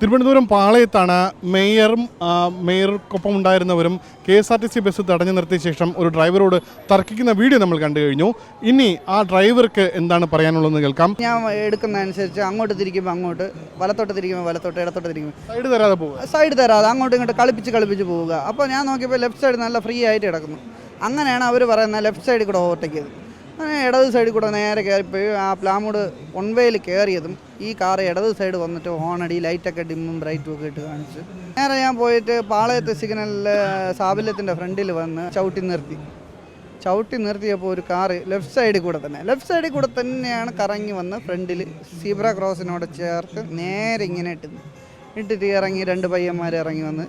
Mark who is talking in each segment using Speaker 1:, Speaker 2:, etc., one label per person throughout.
Speaker 1: തിരുവനന്തപുരം പാളയത്താണ് മേയറും മേയർക്കൊപ്പം ഉണ്ടായിരുന്നവരും K S R T C bus തടഞ്ഞു നിർത്തിയ ശേഷം ഒരു ഡ്രൈവറോട് തർക്കിക്കുന്ന വീഡിയോ നമ്മൾ കണ്ടു കഴിഞ്ഞു. ഇനി ആ ഡ്രൈവർക്ക് എന്താണ് പറയാനുള്ളതെന്ന് കേൾക്കാം.
Speaker 2: ഞാൻ എടുക്കുന്ന അനുസരിച്ച് അങ്ങോട്ട് തിരിക്കുമ്പോൾ അങ്ങോട്ട് വലത്തോട്ട് തിരിക്കുമ്പോൾ വലത്തോട്ട് ഇടത്തോട്ട് തിരിക്കുമ്പോൾ
Speaker 1: സൈഡ് തരാതെ പോവുക.
Speaker 2: സൈഡ് തരാതെ അങ്ങോട്ടും ഇങ്ങോട്ട് കളിപ്പിച്ച് കളിപ്പിച്ച് പോവുക. അപ്പോൾ ഞാൻ നോക്കിയപ്പോൾ ലെഫ്റ്റ് സൈഡ് നല്ല ഫ്രീ ആയിട്ട് കിടക്കുന്നു. അങ്ങനെയാണ് അവർ പറയുന്നത് ലെഫ്റ്റ് സൈഡിൽ കൂടെ ഓവർടേക്ക് ചെയ്തത് ഇടത് സൈഡിൽ കൂടെ നേരെ കയറിപ്പോയി ആ പ്ലാമോട് വൺവേയിൽ കയറിയതും ഈ കാർ ഇടത് സൈഡ് വന്നിട്ട് ഹോണടി ലൈറ്റൊക്കെ ഡിമ്മും ബ്രൈറ്റും ഒക്കെ ഇട്ട് കാണിച്ച്. നേരെ ഞാൻ പോയിട്ട് പാളയത്തെ സിഗ്നലിൽ സാബല്യത്തിന്റെ ഫ്രണ്ടിൽ വന്ന് ചവിട്ടി നിർത്തി. ചവിട്ടി നിർത്തിയപ്പോൾ ഒരു കാറ് ലെഫ്റ്റ് സൈഡിൽ കൂടെ തന്നെ. ലെഫ്റ്റ് സൈഡിൽ കൂടെ തന്നെയാണ് കറങ്ങി വന്ന് ഫ്രണ്ടിൽ സീബ്ര ക്രോസിനോട് ചേർത്ത് നേരെ ഇങ്ങനെ ഇട്ട് ഇട്ടിട്ട് ഇറങ്ങി രണ്ട് പയ്യന്മാർ ഇറങ്ങി വന്ന്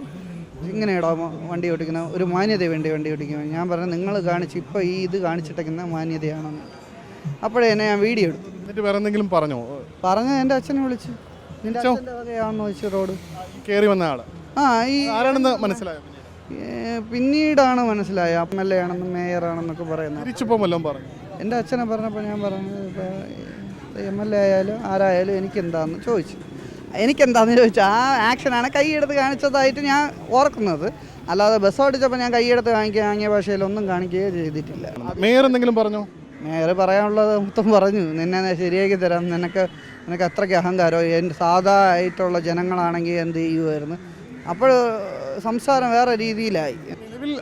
Speaker 2: ഇങ്ങനെ ഇടാമോ വണ്ടി ഓടിക്കുന്ന ഒരു മാന്യത വേണ്ടി വണ്ടി ഓടിക്കുന്നത് ഞാൻ പറഞ്ഞു നിങ്ങൾ കാണിച്ച് ഇപ്പോൾ ഈ ഇത് കാണിച്ചിട്ടേക്കുന്ന മാന്യതയാണെന്ന്. അപ്പോഴേ എന്നെ ഞാൻ വീഡിയോ എടുത്തു.
Speaker 1: എന്നിട്ട് വേറെ എന്തെങ്കിലും പറഞ്ഞോ?
Speaker 2: പറഞ്ഞു എന്റെ അച്ഛനെ വിളിച്ചു. അച്ഛന്റെ വകയാണെന്ന് റോഡ്?
Speaker 1: കയറി വന്ന ആൾ.
Speaker 2: ആ ഈ
Speaker 1: ആരാണെന്ന് മനസ്സിലായോ
Speaker 2: പിന്നീടാണ് മനസ്സിലായ? എം എൽ എ ആണെന്നും മേയറാണെന്നൊക്കെ പറയുന്നത്.
Speaker 1: തിരിച്ചിപ്പം വല്ലതും പറഞ്ഞു
Speaker 2: എന്റെ അച്ഛനെ പറഞ്ഞപ്പോൾ ഞാൻ പറഞ്ഞു ഇപ്പോൾ എം എൽ എ ആയാലും ആരായാലും എനിക്കെന്താന്ന്? ചോദിച്ചു. എനിക്കെന്താന്ന് ചോദിച്ചാൽ ആ ആക്ഷനാണ് കൈയെടുത്ത് കാണിച്ചതായിട്ട് ഞാൻ ഓർക്കുന്നത്. അല്ലാതെ ബസ് ഓടിച്ചപ്പോൾ ഞാൻ കൈയെടുത്ത് കാണിക്കുക ആംഗ്യ ഭാഷയിൽ ഒന്നും കാണിക്കുകയോ ചെയ്തിട്ടില്ല.
Speaker 1: മേയർ എന്തെങ്കിലും പറഞ്ഞോ?
Speaker 2: മേയർ പറയാനുള്ളത് മൊത്തം പറഞ്ഞു. നിന്നെ ശരിയാക്കി തരാം. നിനക്ക് നിനക്ക് അത്രയ്ക്ക് അഹങ്കാരോ? എന്റെ സാധാ ആയിട്ടുള്ള ജനങ്ങളാണെങ്കിൽ എന്ത് ചെയ്യുമായിരുന്നു അപ്പോൾ സംസാരം വേറെ രീതിയിലായി.
Speaker 1: നിലവിൽ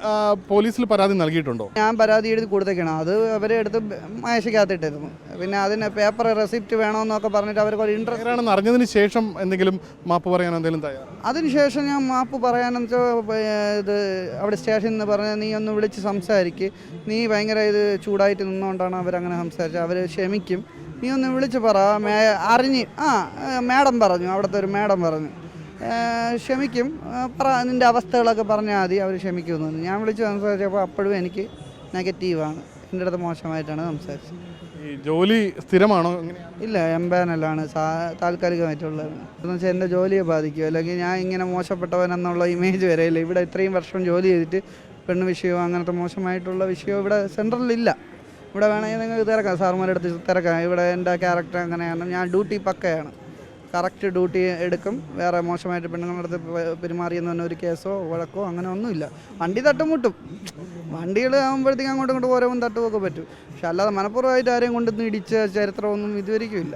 Speaker 1: പോലീസിൽ പരാതി നൽകിയിട്ടുണ്ടോ?
Speaker 2: ഞാൻ പരാതി എഴുതി കൊടുത്തേക്കണം. അത് അവരെ എടുത്ത് മേശയ്ക്കകത്തിട്ടിരുന്നു പിന്നെ അതിന് പേപ്പർ റെസിപ്റ്റ് വേണമെന്നൊക്കെ പറഞ്ഞിട്ട് അവർക്ക് ഒരു ഇൻട്രസ്റ്റ്
Speaker 1: ആണെന്ന് അറിഞ്ഞതിന് ശേഷം എന്തെങ്കിലും മാപ്പ് പറയാൻ എന്തെങ്കിലും
Speaker 2: അതിനുശേഷം ഞാൻ മാപ്പ് പറയാനെന്ന് വെച്ചാൽ ഇത് അവിടെ സ്റ്റേഷനിൽ നിന്ന് പറഞ്ഞ നീ ഒന്ന് വിളിച്ച് സംസാരിക്ക്. നീ ഭയങ്കര ഇത് ചൂടായിട്ട് നിന്നുകൊണ്ടാണ് അവരങ്ങനെ സംസാരിച്ചത്. അവർ ക്ഷമിക്കും. നീ ഒന്ന് വിളിച്ച് പറ. മേ അറിഞ്ഞ് ആ മാഡം പറഞ്ഞു. അവിടുത്തെ ഒരു മാഡം പറഞ്ഞു. ക്ഷമിക്കും. പറ നിന്റെ അവസ്ഥകളൊക്കെ പറഞ്ഞാൽ മതി അവർ ക്ഷമിക്കുമെന്ന്. ഞാൻ വിളിച്ച് സംസാരിച്ചപ്പോൾ അപ്പോഴും എനിക്ക് നെഗറ്റീവാണ്. എന്റെ അടുത്ത് മോശമായിട്ടാണ് സംസാരിച്ചത്.
Speaker 1: ഈ ജോലി സ്ഥിരമാണോ?
Speaker 2: ഇല്ല എംബാനലാണ് സാ താൽക്കാലികമായിട്ടുള്ളത്. എന്ന് വെച്ചാൽ എന്റെ ജോലിയെ ബാധിക്കും. അല്ലെങ്കിൽ ഞാൻ ഇങ്ങനെ മോശപ്പെട്ടവൻ എന്നുള്ള ഇമേജ് വരെയില്ല ഇവിടെ ഇത്രയും വർഷം ജോലി ചെയ്തിട്ട് പെണ്ണ് വിഷയമോ അങ്ങനത്തെ മോശമായിട്ടുള്ള വിഷയമോ ഇവിടെ സെൻട്രലിലില്ല ഇവിടെ വേണമെങ്കിൽ നിങ്ങൾക്ക് തിരക്കാം. സാർമാരെടുത്ത് അടുത്ത് തിരക്കാം. ഇവിടെ എന്റെ ക്യാരക്ടർ അങ്ങനെയാണ്. ഞാൻ ഡ്യൂട്ടി പക്കയാണ്. കറക്റ്റ് ഡ്യൂട്ടി എടുക്കും. വേറെ മോശമായിട്ട് പെണ്ണുങ്ങളുടെ അടുത്ത് പെരുമാറിയെന്ന് പറഞ്ഞ ഒരു കേസോ വഴക്കോ അങ്ങനെ ഒന്നുമില്ല. വണ്ടി തട്ടുമുട്ടും വണ്ടികൾ ആകുമ്പോഴത്തേക്കും അങ്ങോട്ടും ഇങ്ങോട്ടും ഓരോന്നും തട്ടുമൊക്കെ പറ്റും. പക്ഷെ അല്ലാതെ മനഃപൂർവമായിട്ട് ആരെയും കൊണ്ടുവന്ന് ഇടിച്ച ചരിത്രമൊന്നും ഇതുവരെയ്ക്കും ഇല്ല.